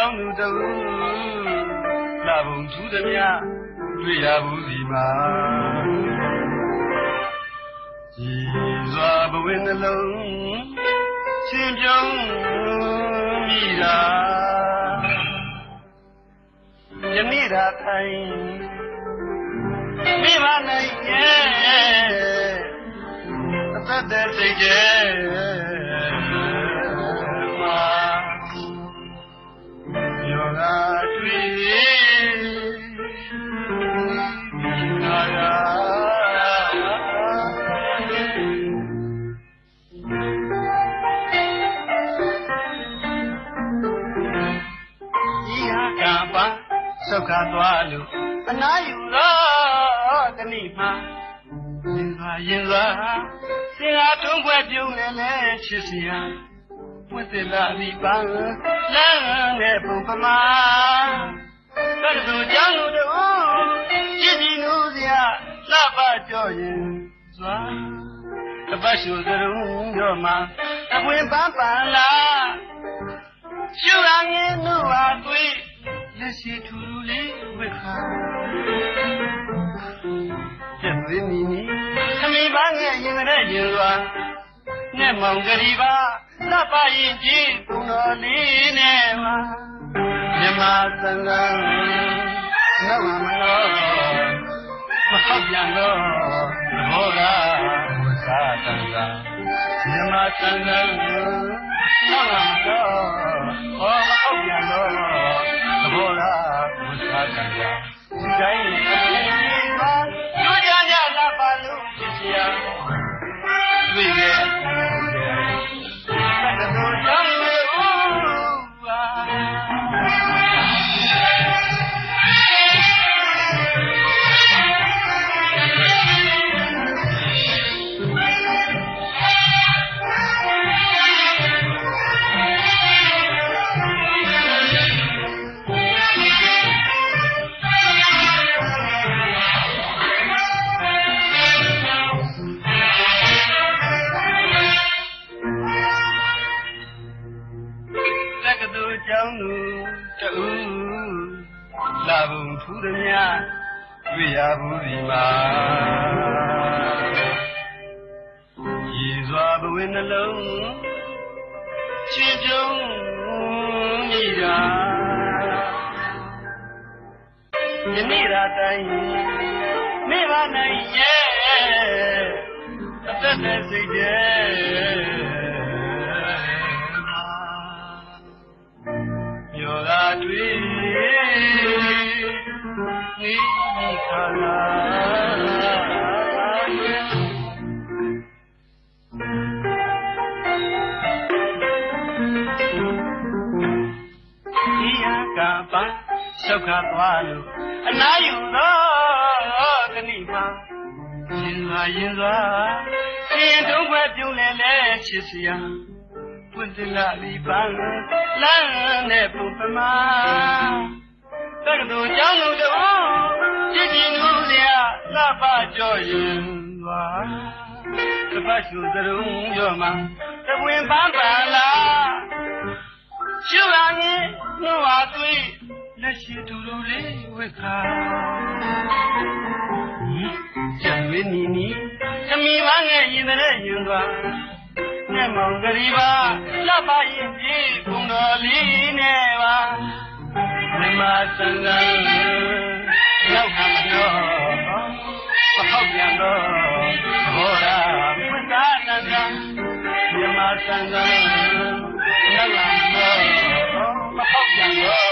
သိုလ်ကျောင်းသူတူလာဘုံထူးသည်များတွေ့ရဘူးစီမှာကြည်စွာဘဝနှလုံးရှင်ပြုံးမိတာယနေ့သာထိုင်မိမနိုင်ရဲ့အသက်တဲ့စိတ်ရဲ့ ယောဂတွေ့နာရာဤဟာကပါဆုတ်ခါသွားလို့အနာယူတော့တဏိမှာရင်စွာရင်စွာစင်ဟာထုံးခွဲပြုံးနေလဲချစ်စရာ ဝတ်တယ်လာဒီပန်းလမ်းနဲ့ပုံပမာတက္ကသိုလ်ကျောင်းလူတို့ကြည်ကြည်နူးစရာလှပကြော့ရင်စွာတပတ်ရှူစရုံရောမှာအပွင့်ပန်းပန်းလာရှူရငင်းနုဟာတွေ့လက်ရှိထူထူလေးဝက်ခါကျက်သွေးမီနီအမိပန်းငယ်ရင်တဲ့ရင်စွာနဲ့မောင်ကလေးပါ လှပရင်ကြည့်ဘုံတော်လေးနဲ့ပါမြမသံဃာနောက်မှာမလို့မဟုတ်ပြန်တော့သဘောကဝစာတန်သာမြမသံဃာနောက်မှာမလို့ဟောမဟုတ်ပြန်တော့သဘောကဝစာတန်သာဒီတိုင်း လ်ကျောင်းသူတူလာဘုံထူးသည်များတွေ့ရဘူးဒီမှာရည်စွာဘဝနှလုံးချစ်ပြုံးမိတာယနေ့ရာတိုင်းမိမနိုင်ရဲ့အသက်နဲ့စိတ်ရဲ့ တွေ့နိခါနာဒီဟာကပါဆုတ်ခါသွားလို့အနာယူတော့တဏိမှာရင်စွာရင်စွာရှင်ဒုက္ခပြုံးလဲလဲချစ်စရာ ပွင့်တလာဒီပန်းလမ်းနဲ့ပုံပမာတက္ကသိုလ်ကျောင်းလူတို့ကြည်ကြည်နူးလျာလှပကြောရင်ပါတပတ်ရှူသရုံရောမှာတပွင့်ပန်းပါလားရှူလာငင်းနှုတ်ဟာသွေးလက်ရှိတူတူလေးဝက်ခါကျန်မင်းနီနီသမီးမငယ်ရင်တဲ့ရင်သွား နဲ့မောင်ကလေးပါလှပရင်ပြေဘုံတော်လေးနဲ့ပါမြမစံကံရောက်ခံတော့မဟုတ်ပြန်တော့ဘောရာမသာတန်ကမြမစံကံရောက်လာတော့မဟုတ်ပြန်တော့